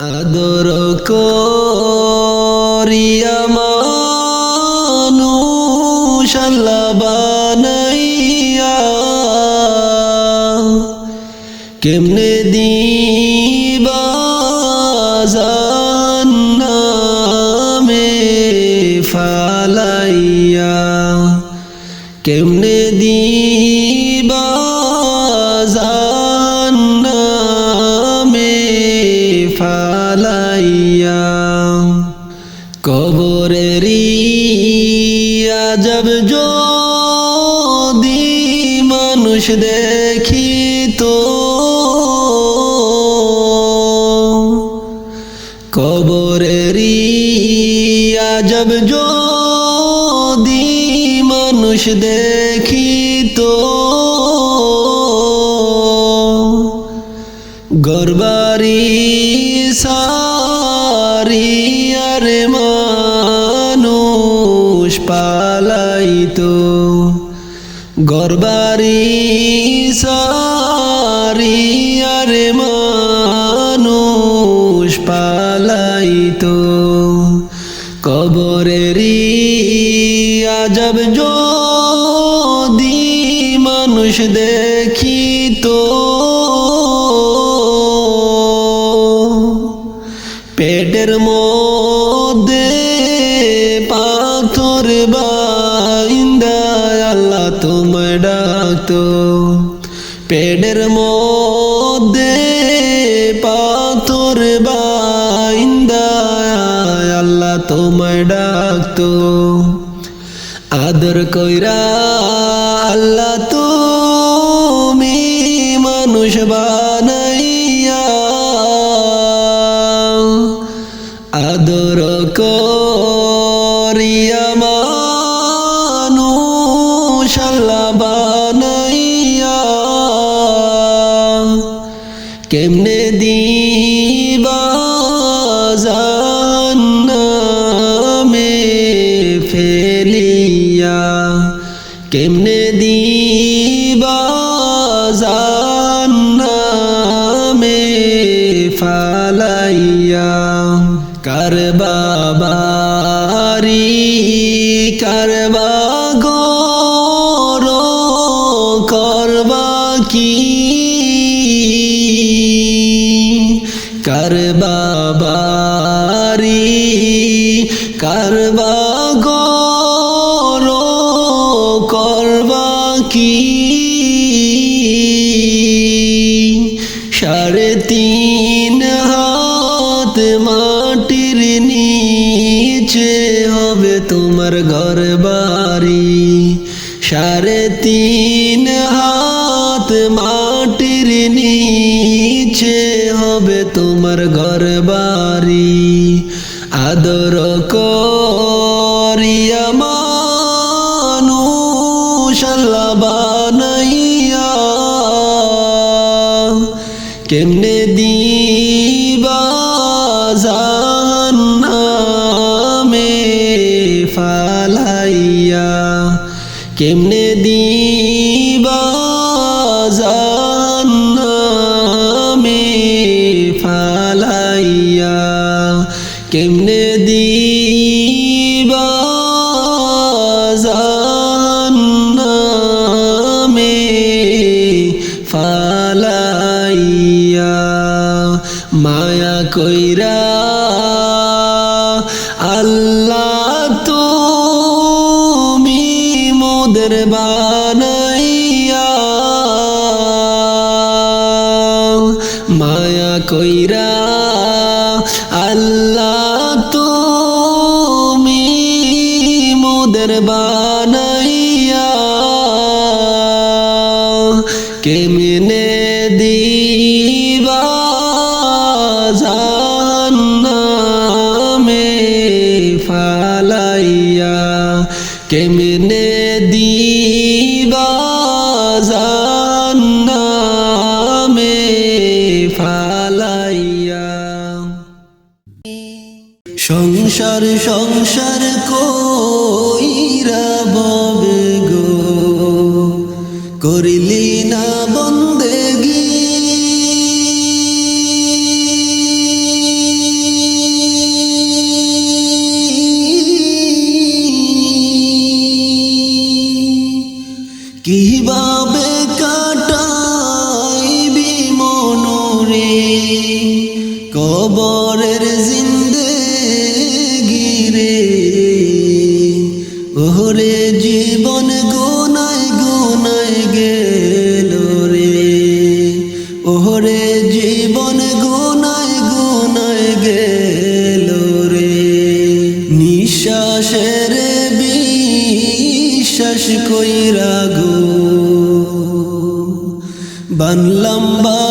আদর করিয়া মানুষ আল্লাহ ফালাইয়া কবরেরি আজব যদি মানুষ দেখিত। কবরেরি আজব যদি মানুষ দেখিত। আরে মানুষ পালাইতো গরবারি সারি আরে মানুষ পালাইতো কবরেরি আজব যদি মানুষ দেখিতো পেটের মধ্যে পাথর বাইন্দা, আল্লাহ তোমায় ডাকতো। পেটের মধ্যে পাথর বাইন্দা, আল্লাহ তোমায় ডাকতো। আদর কইরা আদর করিয়া মানুষ আল্লাহ বানাইয়া কেমনে বাবারি কার গো করবা কি নিচে হবে তোমার ঘর বাড়ি সাড়ে তিন হাত মাটির নিচে হবে তোমার ঘর বাড়ি আদর করিয়া আল্লাহ বানাইয়া। কেমনে দিবা ফালাইয়া? কেমনে দিবা মায়া কইরা আল্লাহ বানাইয়া মায়া কইরা আল্লাহ তুমি মোদের বানাইয়া কেমনে দিবা জান্নামে ফালাইয়া কেমনে কীভাবে কাটাইবি মনোরে? কবরের জিন্দে গিরে ওরে জীবন গোনায় গোনায় গেল রে। ওরে জীবন গোনায় গোনায় গেল রে। নিঃশ্বাসের কইরা গো। বানলাম বা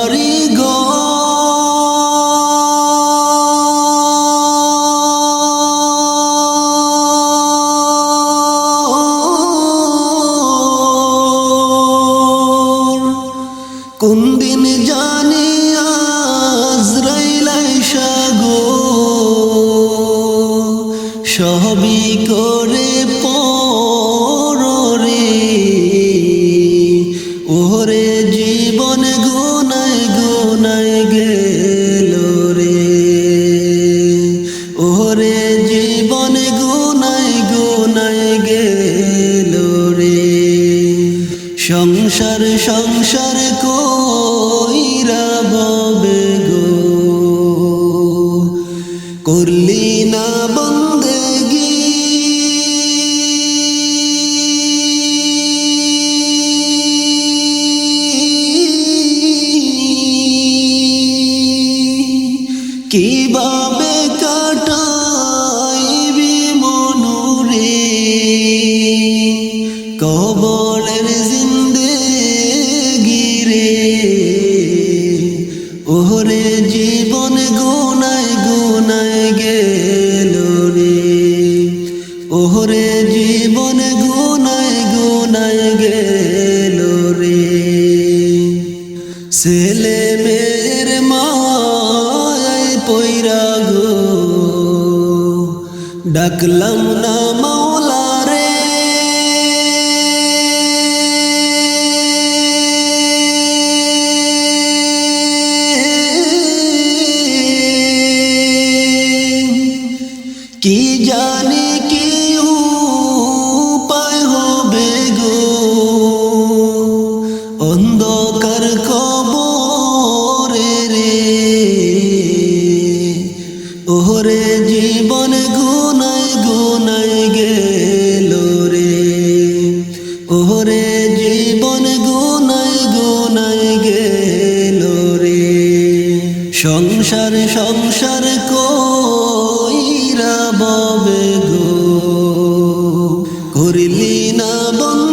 ছেলে মেয়ের মায় পৈরাগ ডাকলাম না মা the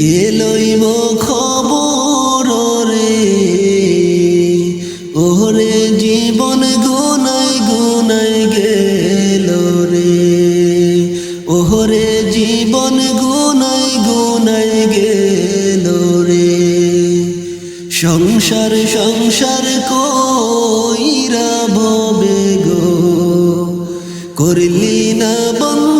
কে লইব খবর রে। ওরে জীবন গুনাই গুনাই গেল রে। ওরে জীবন গুনাই গুনাই গেল রে। সংসার সংসার কইরা ববে গো। করলি না বন্ধ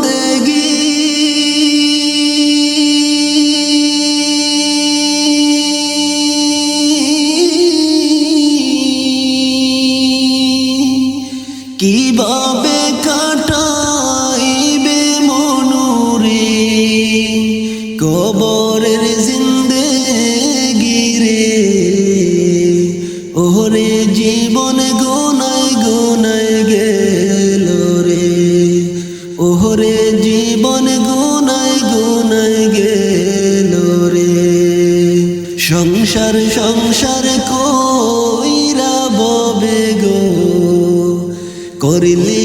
রে জীবন গুনাই গুনাই গেল রে। সংসার সংসার কইরা ববে গো। করিলি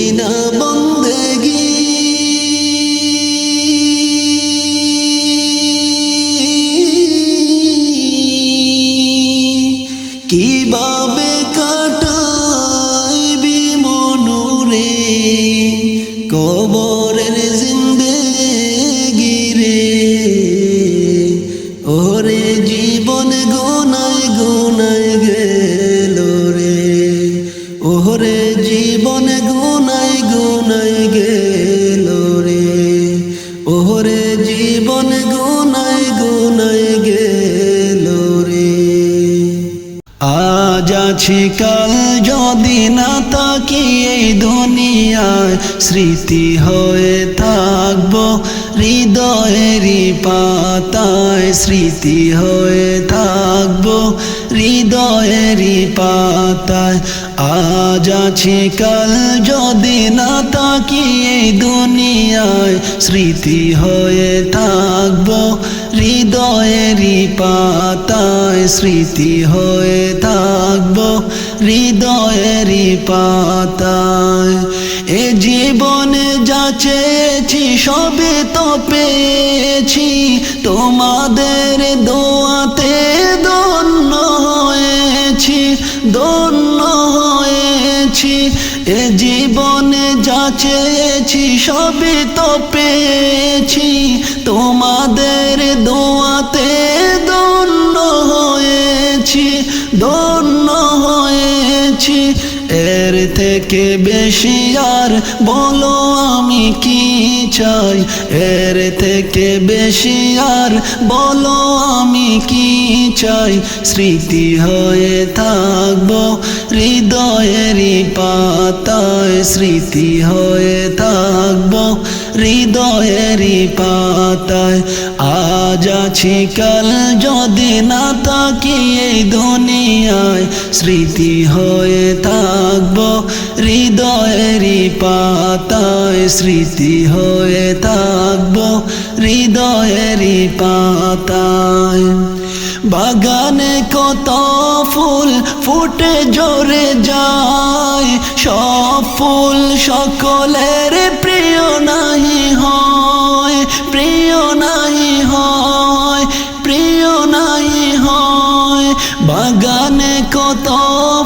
কাল যদি না তাকি এই দুনিয়ায় স্মৃতি হয়ে থাকব হৃদয়েরই পাতায় স্মৃতি হয়ে থাকব। হৃদয়েরই পাতায় আজ আছে কাল। যদি না তাকি এই দুনিয়ায় স্মৃতি হয়ে থাকব। হৃদয়েরই পাতায় স্মৃতি হয়ে থাকব। হৃদয়েরই পাতায় এ জীবনে যা চেয়েছি, সবে তো পেয়েছি। তোমাদের দোয়াতে দন্য হয়েছি দন্য হয়েছি। এ জীবনে যা চেয়েছি সবই তো পেয়েছি। তোমাদের দোয়াতে থেকে বেশি আর বলো আমি কি চাই? এর থেকে বেশি আর বলো আমি কি চাই? স্মৃতি হয়ে থাকব হৃদয়েরই পাতায়, স্মৃতি হয়ে থাকব হৃদয়েরই পাতায় আজ আছি কাল যদি না তাকি এই দুনিয়ায় স্মৃতি হয়ে থাকব হৃদয়েরই পাতায় স্মৃতি হয়ে থাকব হৃদয়েরই পাতায়। বাগানে কত ফুল ফুটে জোরে যায়, সব ফুল সকলের প্রিয় নাহি হয়, প্রিয় নাহি হয়, প্রিয় নাহি হয়। বাগানে কত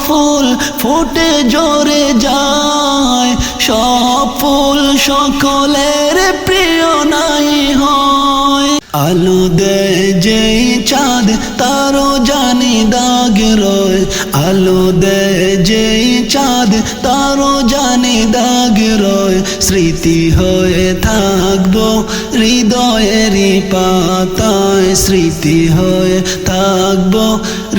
ফুল ফুটে জোরে যায়, সব ফুল সকলের প্রিয় নাহি হয়। আলো দেয় রয় আলো দেয় স্মৃতি হয়ে থাকব, হৃদয়েরই পাতায় স্মৃতি হয়ে থাকব,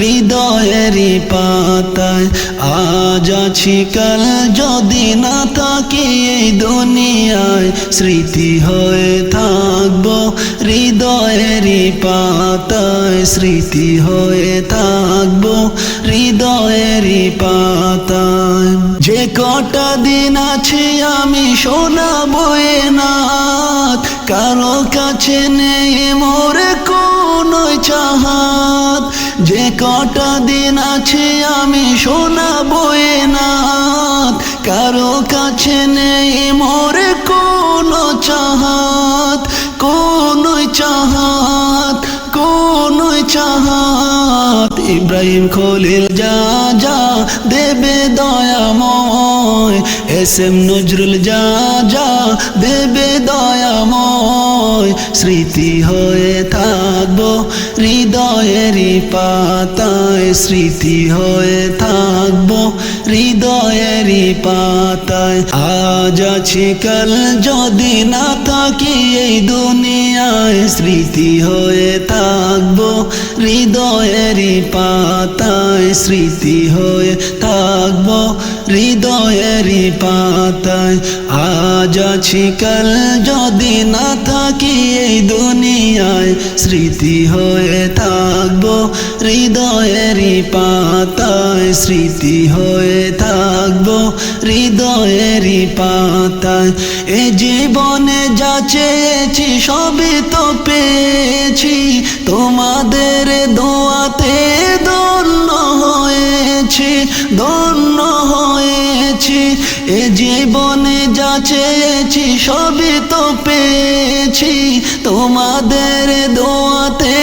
হৃদয়েরই পাতায়। আজ আছি কাল যদি না থাকি এই দুনিয়ায়, স্মৃতি হয়ে থাকব, হৃদয়েরই পাতায় স্মৃতি হয়ে থাকব, হৃদয়েরই পাতায়। যে কটা দিন আছে আমি শোনাবো এ নাথ কারও কাছে নেই মোর কোন চাহাত। যে কটা দিন আছে আমি শোনাবো এ নাথ কারও কাছে নেই মোর কোন চাহাত। কোন চাহাত কোন চাহাত। ইব্রাহিম খলিল যা যা দেবে দয়া দয়াময় এস নজরুল যা যা দেবে দয়াময়। স্মৃতি হয়ে থাকব, হৃদয়েরই পাতায়। স্মৃতি হয়ে থাকব, হৃদয়েরই পাতায়। আজ আছি কাল, যদি না থাকি এই দুনিয়ায়। স্মৃতি হয়ে থাকব, হৃদয়েরই পাতায়। স্মৃতি হয়ে থাকব হৃদয়েরই পাতায় আজ আছি কাল যদি না থাকি এই দুনিয়ায় স্মৃতি হয়ে থাকব। হৃদয়েরই পাতায় স্মৃতি হয়ে থাকব। হৃদয়েরই পাতায় এ জীবনে যা চেয়েছি সবই তো পেয়েছি। তোমাদের দোয়াতে ধন্য হয়েছি। হয়েছি এ জীবনে যা চেয়েছি সবই তো পেয়েছি। তোমাদের দোয়াতে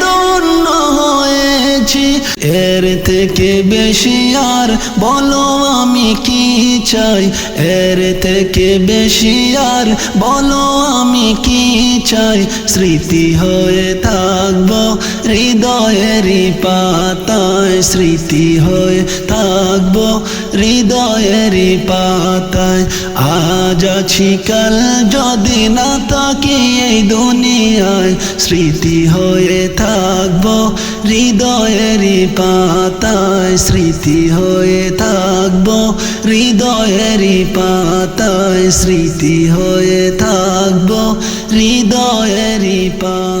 ধন্য হয়েছি। এর থেকে বেশি আর বলো আমি কি চাই? এর থেকে বেশি আর বলো আমি কি চাই? স্মৃতি হয়ে থাকব হৃদয়েরই পাতায় স্মৃতি হয়ে থাকব। হৃদয়েরই পাতায় আজ আছি কাল, যদি না তাকি এই দুনিয়ায় স্মৃতি হয়ে থাকব। হৃদয়েরই পাতায় স্মৃতি হয়ে থাকব। হৃদয়েরই পাতায় স্মৃতি হয়ে থাকব। হৃদয়েরই পাতায়